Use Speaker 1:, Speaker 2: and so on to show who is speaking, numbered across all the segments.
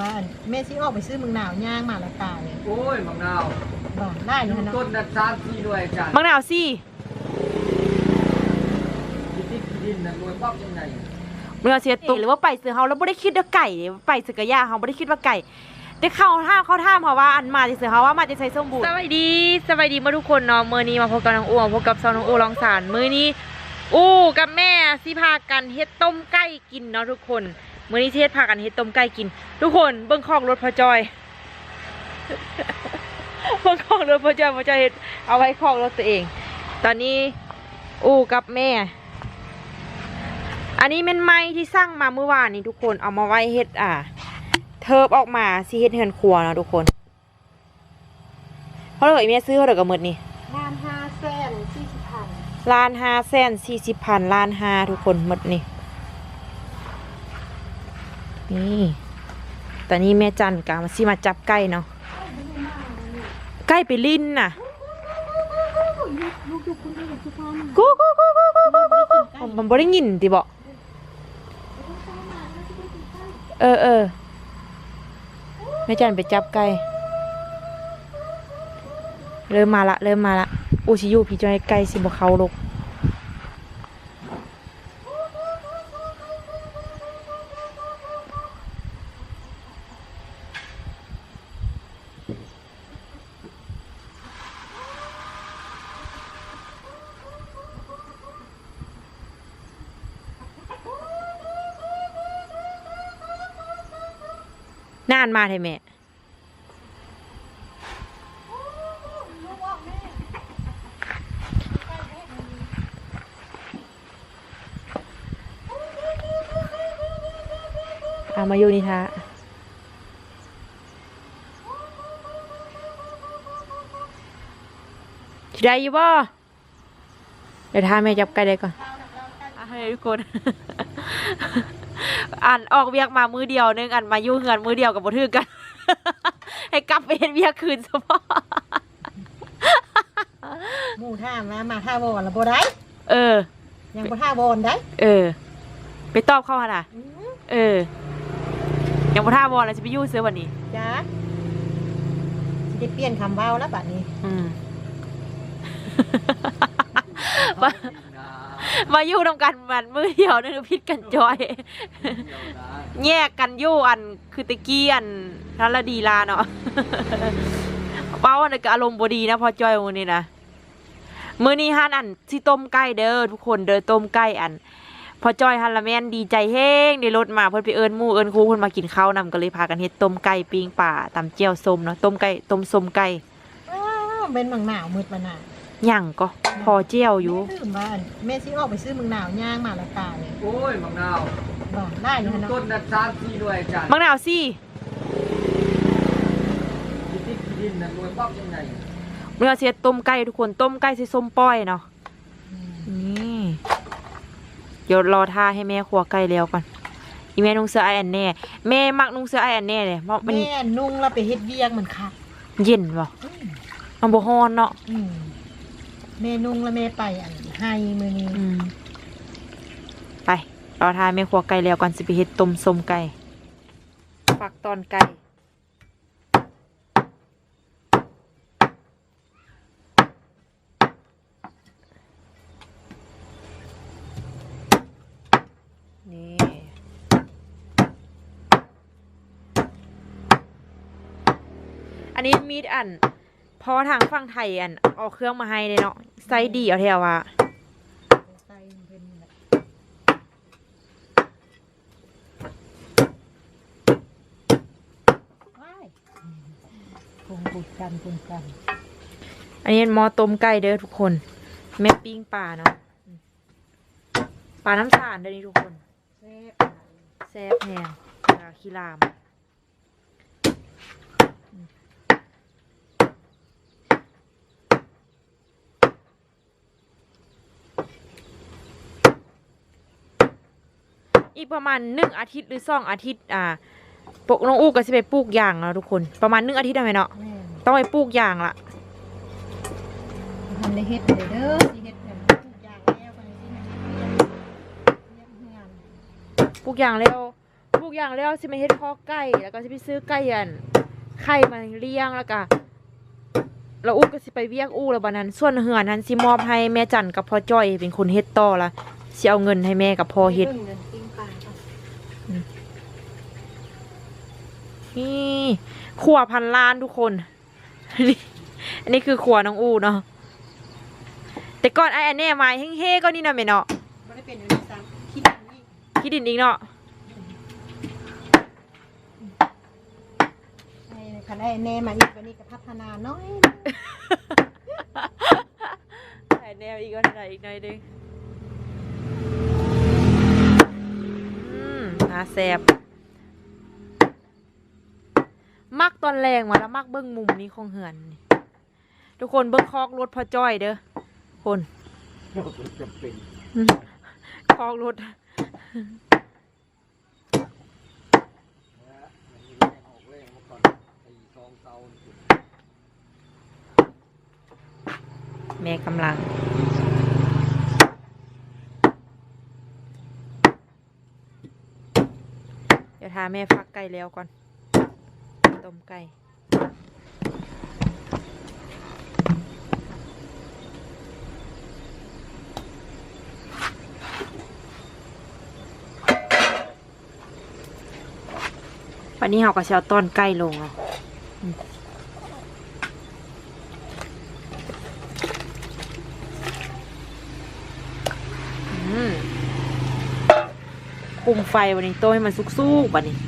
Speaker 1: ว่าอันแม่สิออกไปซื้อมึงหนาวย่างมาละกาเลย
Speaker 2: โอ้ยมะนาว
Speaker 1: บ่ได้อยู่หั่นเนาะ
Speaker 2: ต้นนัดสามสี่ด้วยจ้ะ
Speaker 3: มังนาวสิ
Speaker 2: ที่ติดดินน่ะรวยป๊อกยังไง
Speaker 3: เมื่อเสียตุหรือว่าไปซื้อเฮาแล้วบ่ได้คิดว่าไก่ไปซื้อกะย่าเฮาบ่ได้คิดว่าไก่แต่เข้าท่ามเข้าท่ามเพราะว่าอันมาที่ซื้อเฮาว่ามาจะใช้สมบูรณ์สวัสดีสวัสดีมาทุกคนเนาะมื้อนี้มาพบกับน้องอูมาพบกับซองน้องอูลองสารมื้อนี้ อู้กับแม่สิพากันเฮ็ดต้มไก่กินเนาะทุกคน มื้อนี้สิเฮ็ดพากันเฮ็ดต้มไก่กิน ทุกคนเบิ่งของรถพอจอยเบิ่งของรถพอจอยพอจอยเฮ็ดเอาไว้ของรถตัวเอง ตอนนี้อู้กับแม่ อันนี้เป็นไม้ที่สร้างมาเมื่อวานนี้ทุกคนเอามาไว้เฮ็ดอ่า เทิบออกมาสิเฮ็ดเฮือนครัวเนาะทุกคนเพราะเลยแม่ซื้อเขาเดี๋ยวก็หมดนี่
Speaker 1: งาน5แสน40พัน
Speaker 3: ล้านห้าแสนสี่สิบพันล้านห้าทุกคนหมดนี่ นี่แต่นี่แม่จันกามาสิมาจับไก่เนาะไก่ไปลิ้นน่ะ
Speaker 1: กู
Speaker 3: กูกูกูกูกูกูกูมันบ่ได้ยินติบอกเออเออแม่จันไปจับไก่เริ่มมาละเริ่มมาละอูชิยูพี่จอยไก่สิบ่เขาลูก นานมาเถอะแม่อามาอยู่นี่ท่าสิได้อยู่บ่เดี๋ยวท่าแม่จับไก่ได้ก่อนให้ทุกคน อ่านออกเวียกมามือเดียวนึงอันมาอยู่เหือนมือเดียวกับบ่ถือกัน ให้กลับไปเฮ็ดเวียกคืนซะบ่
Speaker 1: หมู่ท่ามามาท่าวอนแล้วบ่ได้
Speaker 3: เออ
Speaker 1: ยังบ่ท่าวอนได้
Speaker 3: เออ ไปตอบเข้าหั่นน่ะ
Speaker 1: อือ
Speaker 3: เออ ยังบ่ท่าวอนแล้วสิไปอยู่เสือวันนี้
Speaker 1: จ้าสิได้เปลี่ยนคำเว้าแล้วบัดนี้
Speaker 3: อืม มามาอยู่นำกันมันมือเดียวนึงพิษกันจอย แยกกันอยู่อันคือตะกี้อันทันละดีลาเนาะเป้าอันนนก็อารมณ์บดีนะพอจอยมือนี้นะมือนี้ฮันอันที่ต้มไก่เด้อทุกคนเด้อต้มไก่อัน พอจอยฮันละแมนดีใจแห้งได้รถมาเพิ่นไปเอิญมู่เอิญครูเพิ่นมากินข้าวนำก็เลยพากันเฮ็ดต้มไก่ปิ้งป่าตำเจียวส้มเนาะต้มไก่ต้มส้มไก่
Speaker 1: อ้าวเป็นมังหนาวมืดมาน่ะ
Speaker 3: หยั่งก็พอเจียวอยู่
Speaker 1: แม่ลืมว่าอันแม่สิออกไปซื้อมึงหนาวย่างมาละกาเลย
Speaker 2: โอ้ยมะนาว
Speaker 1: บ่ได้อยู่หั่นเนาะ
Speaker 2: ต้นนัดสามสี่ด้วยจ้ะ
Speaker 3: มังนาวสิ
Speaker 2: ที่ติดดินน่ะรวยป๊อกยังไง
Speaker 3: เมื่อเสียต้มไก่ทุกคนต้มไก่ใส่ส้มป้อยเนาะ
Speaker 1: อืม
Speaker 3: นี่เดี๋ยวรอท่าให้แม่ครัวไก่แล้วก่อนอีแม่นุ่งเสื้อไอแอนแน่แม่มักนุ่งเสื้อไอแอนแน่เลยเพราะมัน
Speaker 1: แม่นุ่งแล้วไปเฮ็ดเวียกมันคัก
Speaker 3: เย็นป่ะ
Speaker 1: อืม
Speaker 3: มันบ่ฮ้อนเนาะ
Speaker 1: อืมแม่นุ่งแล้วแม่ไปอันให้มื้อนี้
Speaker 3: อืมไปรอท่าแม่ครัวไก่แล้วก่อนสิไปเฮ็ดต้มส้มไก่ฝักตอนไก่นี่อันนี้มีดอันพอทางฝั่งไทยอันเออกเครื่องมาให้เลยเนาะ ไซส์ดีเอาแถวว่า
Speaker 1: ใส่เพิ่นนี่แหละว้ายคงบุดกันคุนกัน
Speaker 3: อันนี้หมอต้มไก่เด้อทุกคน แม่ปิ้งปลาเนาะปลาน้ำสานเด้อนี่ทุกคน
Speaker 1: แซ่บ
Speaker 3: แซ่บแหงปลาขี้ลาม อีกประมาณหนึ่งอาทิตย์หรือสองอาทิตย์อ่าปกน้องอู้ก็จะไปปลูกยางเนาะทุกคนประมาณหนึ่งอาทิตย์ได้ไหมเนาะ
Speaker 1: แม่น
Speaker 3: ต้องไปปลูกยางละ
Speaker 1: ทำได้เฮ็ดเลยเด้อสิเฮ็ดแบบทุกอย่างแล้วก็เลยสิมาเฮ็ดเวียกเวียกเฮือน
Speaker 3: ปลูกยางแล้วปลูกทุกอย่างแล้วสิมาเฮ็ดคอไก่แล้วก็สิไปซื้อไก่อันไข่มาเลี้ยงแล้วก็แล้วอู้ก็สิไปเวียกอู้แล้วบัดนั้นส่วนเหือนั้นสิมอบให้แม่จันกับพ่อจ้อยเป็นคนเฮ็ดต่อละสิเอาเงินให้แม่กับพ่อเฮ็ด
Speaker 1: เงินปิ้งปลาก่อน
Speaker 3: นี่ครัวพันล้านทุกคนนี่อันนี้คือครัวน้องอูเนาะ แต่ก่อนไอ้อันเน่มาเฮ้ๆก็นี่นะแม่เนาะ
Speaker 1: ไม่ได้เป็นอยู่ในซ้ำคิดอย่างนี้
Speaker 3: คิดดินอีกเนาะ
Speaker 1: ไอ้คันไอ้แน่มาอีกวันนี้ก็พัฒนาน้อย
Speaker 3: ไอ้แนวอีกก็ได้อีกหน่อยหนึงอืมน่าแซ่บ อนแรงมาแล้วมักเบิ้งมุมนี้ของเหือน ทุกคนเบิ้งคอกรถพอจ้อยเด้อคนคอกรถ
Speaker 2: แรงออกแรงมาก่อนไอ้ซองเตานี่
Speaker 3: แม่กำลังเดี๋ยวทาแม่ฟักไก่แล้วก่อน มไก่วันนี้เราก็จะเอาต้นไก่ลงเนาะคุมไฟวันนี้ต้ให้มันสุกๆบัดนี้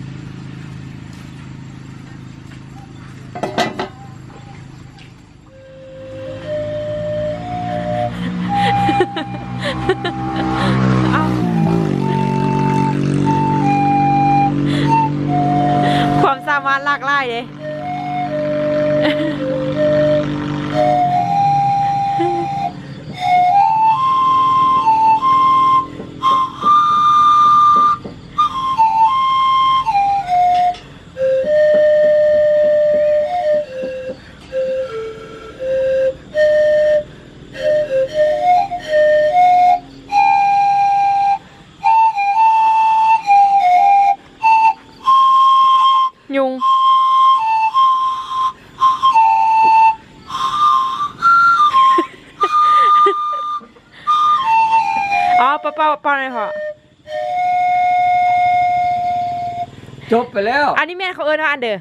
Speaker 3: อันนี้แม่นเขาเอิ้นว่าอันเด้อ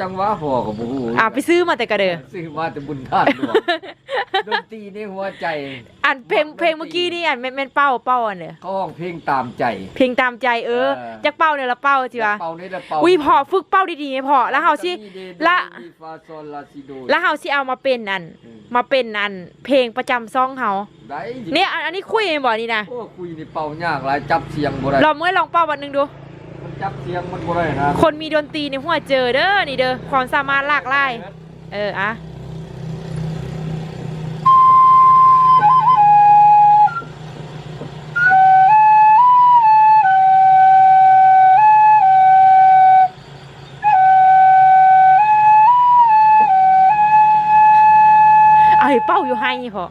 Speaker 2: จังหวะพอกับบู
Speaker 3: อ่าไปซื้อมาแต่กระเด้อ
Speaker 2: ซื้อมาแต่บุญท่านหลวงดนตรีในหัวใจ
Speaker 3: อันเพลงเพลงเมื่อกี้นี่อันแม่นแม่นเป้าเป้าอันเด้อ
Speaker 2: เขาห้องเพลงตามใจ
Speaker 3: เพลงตามใจเออ
Speaker 2: เออ
Speaker 3: จักเป้าเนี่ยละเป้าจิวะ
Speaker 2: เป่านี่ละเป่า
Speaker 3: อุ้ยพอฝึกเป้าดีๆให้พอแล้วเฮาสิละ
Speaker 2: มีฟาซอลลาซิโด
Speaker 3: แล้วเฮาสิเอามาเป็นอัน
Speaker 2: อืม
Speaker 3: มาเป็นอันเพลงประจำซ่องเฮา
Speaker 2: ได้
Speaker 3: เนี่ยอันอันนี้คุยกันบ่นี่นะ
Speaker 2: โอ้คุยนี่เป่ายากหลายจับเสียงบ่ได้
Speaker 3: เราเมื่อลองเป้าวันหนึงดู
Speaker 2: มัน จับเสียงมันบ่ได้นะ
Speaker 3: คนมีดนตรีในหัวเจอเด้อนี่เด้อความสามารถหลากหลายเอออะเอาให้เป้าอยู่ให้พอ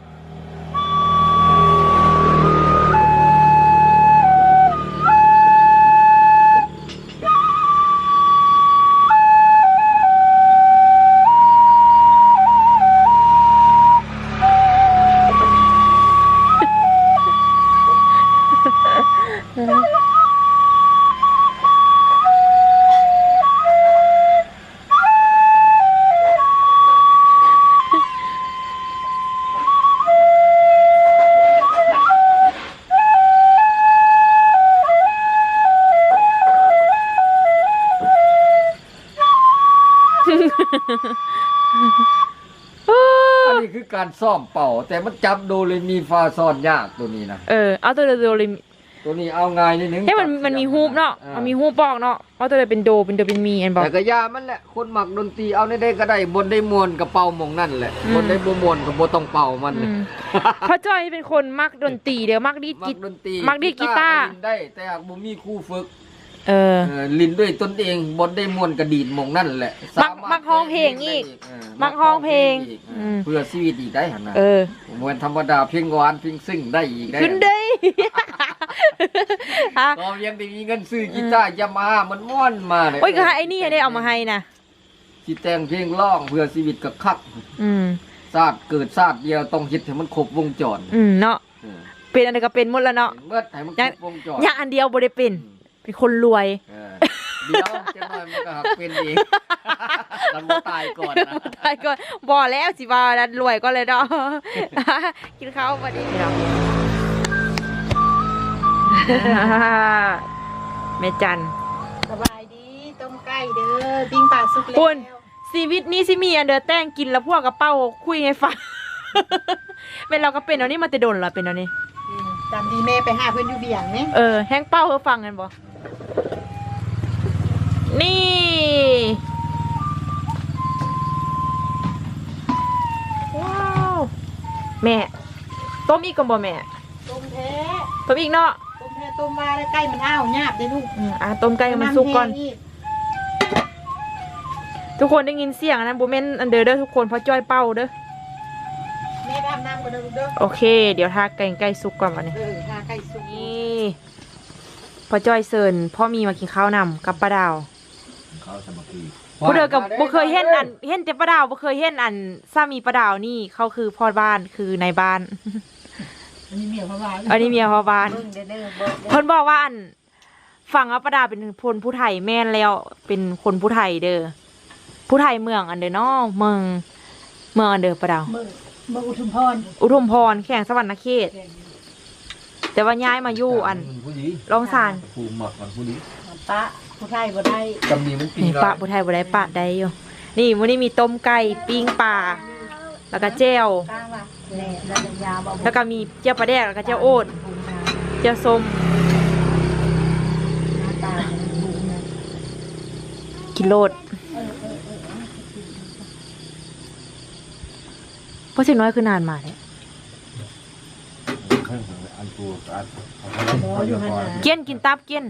Speaker 2: อันนี้คือการซ่อมเป่า แต่มันจับโดเรมีฟาซอนยากตัวนี้นะ
Speaker 3: เออ เอาตัวเดียวเลย
Speaker 2: ตัวนี้เอาง่ายนิดนึง
Speaker 3: เฮ้ยมัน
Speaker 2: จับ
Speaker 3: มันมีฮูปเนาะ
Speaker 2: อ่
Speaker 3: มันมีฮูปบอกเนาะเอาตัวเดียวเป็นโดเป็นโดเป็นมีอันบอก
Speaker 2: แต่ก็ยามันแหละคนหมักดนตรีเอาได้ได้ก็ได้บนได้มวนกับเป่าหมองนั่นแหละ
Speaker 3: อืม
Speaker 2: บนได้บ่มวนกับบ่ต้องเป่ามัน
Speaker 3: อืมเพราะจอยเป็นคนมักดนตรีเดี๋ยวมักดีด
Speaker 2: มั
Speaker 3: กี
Speaker 2: กดนตรี
Speaker 3: มักดีดกีตาร์
Speaker 2: เล่นได้แต่หากบ่มีครูฝึก
Speaker 3: เออ
Speaker 2: เออลินด้วยตนเองบนได้มวนกระดีดหมองนั่นแหละ
Speaker 3: มัก
Speaker 2: สารถ
Speaker 3: มักร้องเพลงอีก
Speaker 2: เออ
Speaker 3: มักร้องเพลง
Speaker 2: อีก
Speaker 3: อืม
Speaker 2: เพื่อชีวิตอีกได้หั่นน่ะ
Speaker 3: เออ
Speaker 2: มวนธรรมดาเพลงหวานเพลงซึ้งได้อีกได้
Speaker 3: ขึ้นได้ฮะ
Speaker 2: ตอนยังได้มีเงินซื้อกีตาร์ยามาฮ่ามันม่วนมาเลย
Speaker 3: โอ้ยก็ให้ไอ้นี่ได้เอามาให้นะ
Speaker 2: สิแต่งเพลงร้องเพื่อชีวิตกับคัก
Speaker 3: อืม
Speaker 2: ชาติเกิดชาติเดียวต้องคิดให้มันครบวงจร
Speaker 3: อืมเนาะ
Speaker 2: เออ
Speaker 3: เป็นอะไรก็เป็นหมดแล้วเนาะ
Speaker 2: เมื่อให้มันครบวงจร
Speaker 3: อย่างอันเดียวบ่ได้เป็น เป็นคนรวย
Speaker 2: เออเดี๋ยวจะหน่อยมันก็หักเป็นเองมันบ่ตายก่อนนะ
Speaker 3: ตายก่อนบ่แล้วสิว่านั้นรวยก็เลยเนาะ กินข้าวมาดิเนาะแม่จัน
Speaker 1: สบายดีต้มไก่เด้อปิ้งปลาสุกแล้ว
Speaker 3: คุณ ชีวิตนี้สิมีอันเดอร์แต้งกินแล้วพวกกระเป๋าคุยให้ฟัง เป็นเราก็เป็นเอานี่มาแต่โดนเหรอเป็นเอานี่
Speaker 1: อืมจำดีแม่ไปหาเพื่อนอยู่เบียงเนี่ย
Speaker 3: เออแห้งเป้าเฮอฟังกันบ่ นี่ ว้าว แม่ ต้มอีกก่อนบ่แม่
Speaker 1: ต้มแท้
Speaker 3: ต้มอีกเนาะ
Speaker 1: ต้มแท้ต้มมาแล้วไก่มันอ้าวหยาบได้ลูก
Speaker 3: อืมอะต้มไก่ให้มันสุกก่อนำ
Speaker 1: แห้ง
Speaker 3: ทุกคนได้ยินเสียงนะโบเมนอันเดอร์เด้อทุกคนเพราะจ้อยเป้าเด้อ
Speaker 1: แม่ไปอาบน้ำกันเด้อลูกเด้อ
Speaker 3: โอเค เดี๋ยวทาไก่ไก่สุกก่อนวันนี้
Speaker 1: เออหาไก่สุก
Speaker 3: นี่พอจ้อยเซินพ่อมีมากินข้าวนำกับป้าดาว
Speaker 2: เขาสมัครี
Speaker 3: ผู้เดอกับบ่เคยเห็นอันเห็นแต่ป้าดาวบ่เคยเห็นอันสามีป้าดาวนี่เขาคือพ่อบ้านคือในบ้าน
Speaker 1: อันนี้เมียพ่อบ้าน
Speaker 3: อันนี้เมียพ่อบ้าน
Speaker 1: เบิ่งเด้อเด้อเบิ่งเด้อ
Speaker 3: เพิ่นบอกว่าอันฟังว่าป้าดาวเป็นคนผู้ไทยแม่นแล้วเป็นคนผู้ไทยเด้อผู้ไทยเมืองอันเด้อเนาะเมืองเมืองอันเด้อป้าดาว
Speaker 1: เบิ่งเบิ่งอุทุมพร
Speaker 3: อุทุมพรแข่งสวรรณเขต แต่ว่าย้ายมาอยู่อัน
Speaker 2: ผู้ดี
Speaker 3: รองซาน
Speaker 2: ผู้หมักมันผู้ดี
Speaker 1: ปะ ผู้ไทยบ่ได้
Speaker 2: จำนี้มันปี
Speaker 3: นี่ปะผู้ไทยบ่ได้ปะได้อยู่ นี่มื้อนี้มีต้มไก่ปิ้งปลาแล้วก็แจ่ว
Speaker 1: กลางว่ะแหน่แล้วจะยาวบ่
Speaker 3: แล้วก็มีเจียวปลาแดกแล้วก็เจียวโอ๊ตเจียวส้ม
Speaker 1: หน้าตาดูนะ
Speaker 3: กินโลดเพราะสิ่งน้อยคือนานมาเลย
Speaker 2: อันตัวอัน
Speaker 1: บ่อยู่หั่นน่ะ
Speaker 3: เกี้ยนกินตับเกี้ยน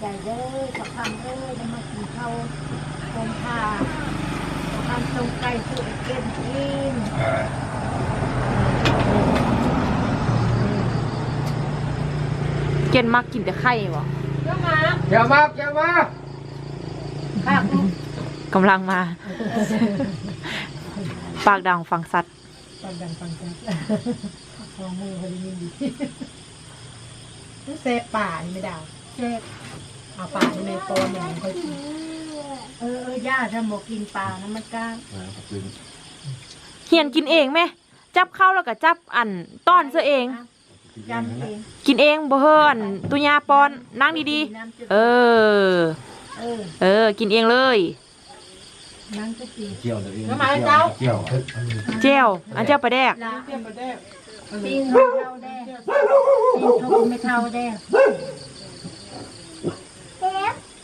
Speaker 1: ใจเด้อสักคำเด้อได้มากินข้าวต้มผ้าทำต้มไก่สุกเก็นกิน
Speaker 3: เกี้ยนมักกินแต่ไข่บ่
Speaker 1: ก็มา
Speaker 2: อย่ามาอย่ามา
Speaker 1: ภาคลูก
Speaker 3: กำลังมา ปากดังฟังสัตว์
Speaker 1: ฟังดังฟังจังฟองมือพอดีนี่ดีนี่ เซฟป่านี่ไม่ดาวเซฟเอาป่านี่ในโตนอย่างค่อยกินเออเออย่าถ้าบอกกินปลานะมันกล้า
Speaker 3: เฮียนกินเองไหมจับเข้าแล้วก็จับอันต้อนเสื้อเอง
Speaker 1: ยำเอง
Speaker 3: กินเองบ่เฮินตุยาปอนนั่งดีๆ เออ
Speaker 1: เออ
Speaker 3: เออ กินเองเลย
Speaker 1: นั่งก็กิน
Speaker 2: เกี่ยวเลย
Speaker 1: น้ำมันเจ้า
Speaker 2: เกี่ยว
Speaker 3: เจียวอันเจียวปลาแดก
Speaker 1: ลา เปลี่ยนไปได้ ปิ้งไม่เท่าแด้ปิ้งทุกไม่เท่าแด้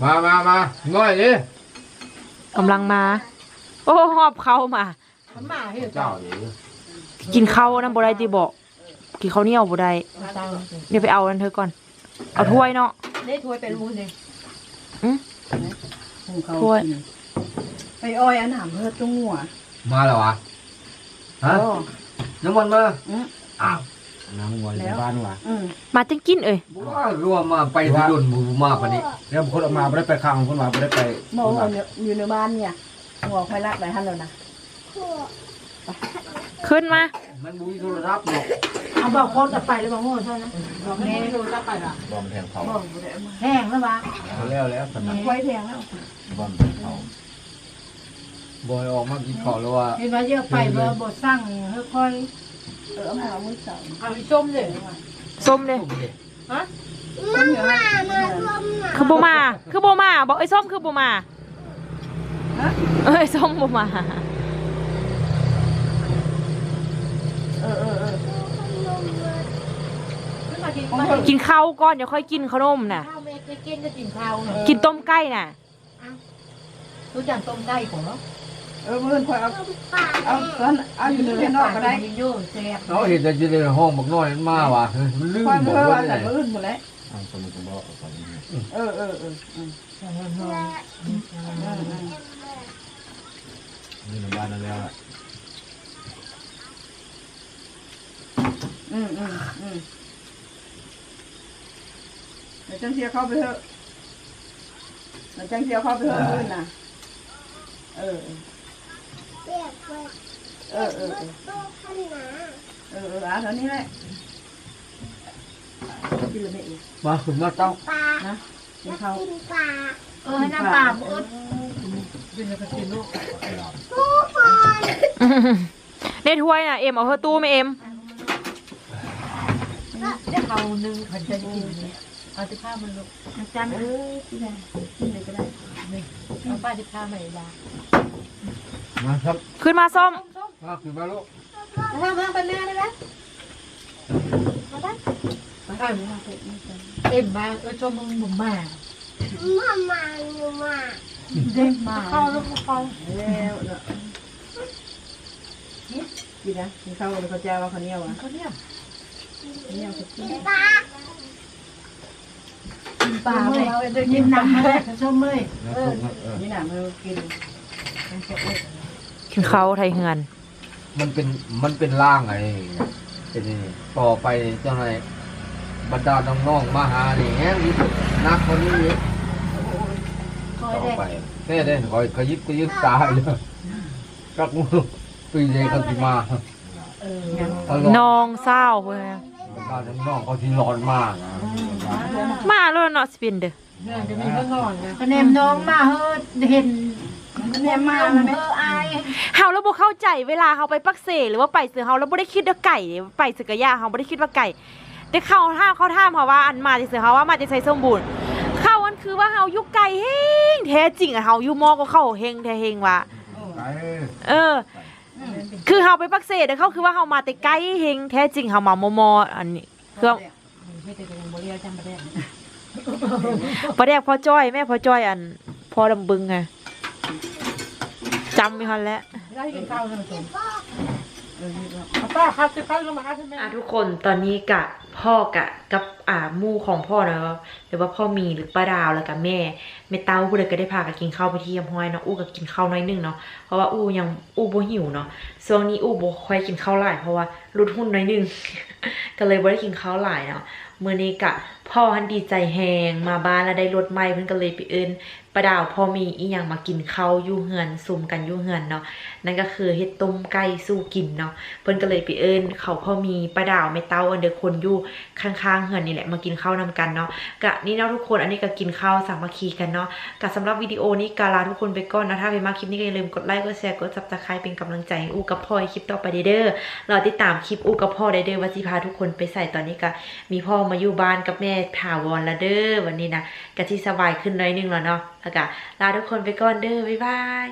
Speaker 2: มามามาง่อยดิ
Speaker 3: กำลังมา โอ้หอบเข้ามา
Speaker 1: มันมาเหรอ
Speaker 2: เจ้า
Speaker 1: เจ้า
Speaker 2: ดิ
Speaker 3: กินข้าวนั่นบ่ได้ติบอกกินข้าวเหนียวบ่ได้
Speaker 1: เจ้า
Speaker 3: เดี๋ยวไปเอาอันเธอก่อน เอาถ้วยเนาะ
Speaker 1: ได้ถ้วยไปรู้เลย
Speaker 3: อืม
Speaker 1: ของเขา
Speaker 3: ถ้วย
Speaker 1: ไปอ้อยอันหามเพื่อตุ้งหัว
Speaker 2: มาแล้ววะฮะ
Speaker 1: โอ้
Speaker 2: น้ำมันมา
Speaker 1: อืม
Speaker 2: อ้าวน้ำมันในบ้านวะ
Speaker 1: อืม
Speaker 3: มาจังกินเอ้ย
Speaker 2: ว่ารวมมาไปที่ดนบูมากกว่านี้
Speaker 4: แล้วคนออกมาไม่ได้ไปข้างคนมาไม่ได้ไป
Speaker 1: โมอยู่ในบ้านเนี่ยหัวค่อยลากไปหันแล้วนะ
Speaker 3: ขึ้นมา
Speaker 2: มันบุยโทรศัพท์เนาะ
Speaker 1: เอาบอกโคตรจะไปหรือบอกโง่ใช่ไหมบอกแม่ไม่รู้จะไปหรอบ
Speaker 4: อมแทงเขา
Speaker 1: บอกแห้งแล้ววะ
Speaker 4: เขาแล้วแล้วสนับ
Speaker 1: ไว้แห้งแล้ว
Speaker 4: บอมแทงเขา
Speaker 2: บอยออกมากินข้าวแล้วว่า
Speaker 1: เห็นว่าเยอะไปเบอร์บทสร้างค่อย เออมามือสองเอาไปส้มเลย
Speaker 3: ส้มเด้
Speaker 1: ฮะส้มเหรอฮะ
Speaker 3: คือบ่มา คือบ่มา บอกไอ้ส้มคือบ่มา
Speaker 1: ฮะ
Speaker 3: เอ้ยส้มบ่มา
Speaker 1: เออเออเออมากินมา
Speaker 3: กินข้าวก่อนเดี๋ยวค่อยกินขนมน่ะ
Speaker 1: ข้าวเมกกินจะกินข้าว
Speaker 3: กินต้มไก่น่ะ
Speaker 1: รู้จักต้มไก่ของเนาะ
Speaker 5: เออเพื่อนคอยเอาเอาเอาเอาอยู่ในนอกก็ได้
Speaker 1: โย่แซ่บ
Speaker 2: เขาเห็นแต่จะในห้องบักน้อยมันมาว่ะมันลืม
Speaker 5: คอย
Speaker 2: บอ
Speaker 5: เพื่อ
Speaker 2: ว่า
Speaker 5: ว่า
Speaker 2: ไหน
Speaker 5: แต่อื่นหมดแล้ว
Speaker 4: เอาสมุนไพรเอาสมุนไพร
Speaker 5: เออเออเออเออ
Speaker 4: นี่ในบ้านนั่นแล้วอะ
Speaker 5: อืมอืมอืมแล้วจังเสียเข้าไปเถอะแล้วจังเสียเข้าไปเถอะมื้อน่ะเออ
Speaker 6: เรียกว่า
Speaker 5: เออเออเออ
Speaker 6: โตขนาด
Speaker 5: เออเอออะเท่านี้แหละกินเลยแม่อีก
Speaker 2: มาขึ้นมาต้อง
Speaker 6: ปลา
Speaker 5: นะกิน
Speaker 6: แล้ว
Speaker 5: ข้าว
Speaker 6: กินปลา
Speaker 1: เออให้น้ำปลาบ่อึดกินแล้วก็กินลูก
Speaker 6: ทุกคน
Speaker 3: ในถ้วยน่ะเอ็มเอาเข้าตู้ไหมเอ็ม
Speaker 1: เขานึงเขาจะกินเนี่ยเอาที่ข้าวมันลูก
Speaker 5: อาจารย์เอ้ยกินเลยกินเลยก็ได้
Speaker 1: นี่เอาป้าที่ข้าวใหม่ดา
Speaker 2: มาครับ
Speaker 3: ขึ้นมาส้ม
Speaker 2: มาขึ้นมาลูก
Speaker 1: ข้าวมาไปแม่ได้ไหม
Speaker 5: มาข้าวนี่มาเสร็จนี่จ้ะ
Speaker 1: เอ็มมาเออชมมึงบุ๋มมา
Speaker 6: มามาหนูมา
Speaker 1: เด็กมาข้าวลูกข้าว
Speaker 5: แล้วเนาะกินนะกินข้าวแล้วเขาจะว่าข้าวเหนียวอะ
Speaker 1: เขาเนี่ย
Speaker 5: ข้าวเหนียวก็กิน
Speaker 6: กินปลา
Speaker 1: กินปลาเลยจะกินน้ำเลยชมเลย
Speaker 2: แล้ว
Speaker 1: เอ
Speaker 2: ลู
Speaker 1: อก
Speaker 2: นะเออ
Speaker 5: นี่น่ะมันกิน
Speaker 3: กินข้าวไทยเฮือน
Speaker 2: มันเป็นมันเป็นร่างไงเป็นนี่ต่อไปเจ้าไหนายบรรดาน้องๆมาหานี่แง่ที่สุดนักคนนี้อีก
Speaker 1: คอย
Speaker 2: ต่อ
Speaker 1: เด็ก
Speaker 2: ไปแน่เด้คอยขยิบขยิบตายเลยกักมือปีเดเขาที่มา
Speaker 1: เออ
Speaker 2: เขาร้อน
Speaker 3: น้องเศร้าเว้ย
Speaker 2: บรรดาน้องๆเขาที่ร้อนมากนะ
Speaker 3: มาแล้วเนาะสปินเด้อ
Speaker 1: เรื่องจะมีเพื่อนงอนนะคะแนนน้องมาเฮ้เห็น
Speaker 5: แม่มาแล้วแม่
Speaker 1: เอออาย
Speaker 3: เฮาแล้วบ่เข้าใจเวลาเฮาไปปักเสหรือว่าไปเสือเฮาแล้วบ่ได้คิดว่าไก่เด้ไปสึกกะยาเฮาบ่ได้คิดว่าไก่ แต่เข้าท่ามเขาท่ามเฮาว่าอันมาที่เสือเฮาว่ามาจะใส่สมบูรณ์เข้าอันคือว่าเฮาอยู่ไก่เฮงแท้จริงอะเฮาอยู่มอก็เข้าเฮงแท้เฮงว่ะ
Speaker 2: ไก่
Speaker 3: เออ คือเฮาไปปักเสแต่เขาคือว่าเฮามาแต่ไกลเฮงแท้จริงเฮามามอมออันนี้คือ
Speaker 1: ไม่แต่ยังบริยาจำประเด็น
Speaker 3: พอแดกพอจ้อยแม่พอจ้อยอันพอลำบึงไง จำไม่ทันแล้ว
Speaker 1: ได้กินข้าวท่านผู้ชมป้าครับจะข้าวลงมาใช่ไหม
Speaker 3: อะทุกคนตอนนี้กะพ่อกะกับอ่าหมู่ของพ่อนะครับหรือว่าพ่อมีหรือป้าดาวแล้วกับแม่แม่เต้าผู้ใดก็ได้พากันกินข้าวไปที่ยำห้อยเนาะอู้ก็กินข้าวน้อยหนึงเนาะเพราะว่าอู้ยังอู้บ่หิวเนาะช่วงนี้อู้บ่ค่อยกินข้าวหลายเพราะว่าลดหุ่นน้อยหนึงก็เลยบ่ได้กินข้าวหลายเนาะมื้อนี้กะ พ่อหันดีใจแฮงมาบ้านแล้วได้รถใหม่เพิ่นก็เลยไปเอิ้นป้าดาวพ่อมีอีหยังมากินข้าวยู่เฮือนซุ่มกันยู่เฮือนเนาะนั่นก็คือเฮ็ดต้มไก่สู้กินเนาะเพิ่นก็เลยไปเอิ้นเขาพ่อมีป้าดาวแม่เต้าอันเดอคนยู่ข้างๆเฮือนนี่แหละมากินข้าวนำกันเนาะกะนี่เนาะทุกคนอันนี้ก็กินข้าวสามัคคีกันเนาะกะสำหรับวิดีโอนี้กาลาทุกคนไปก่อนนะถ้าใครมาคลิปนี้ก็อย่าลืมกดไลค์กดแชร์กด Subscribe เป็นกำลังใจให้อูกับพ่อคลิปต่อไปเด้อรอติดตามคลิปอูกับพ่อได้เด้อว่าสิพาทุกคนไปใส่ตอนนี้ก็มีพ่อมาอยู่บ้านกับแม่ถาวรละเด้อวันนี้นะกะที่สบายขึ้นน้อยนึงแล้วเนาะแล้วก็ลาทุกคนไปก่อนเด้อบ๊ายบาย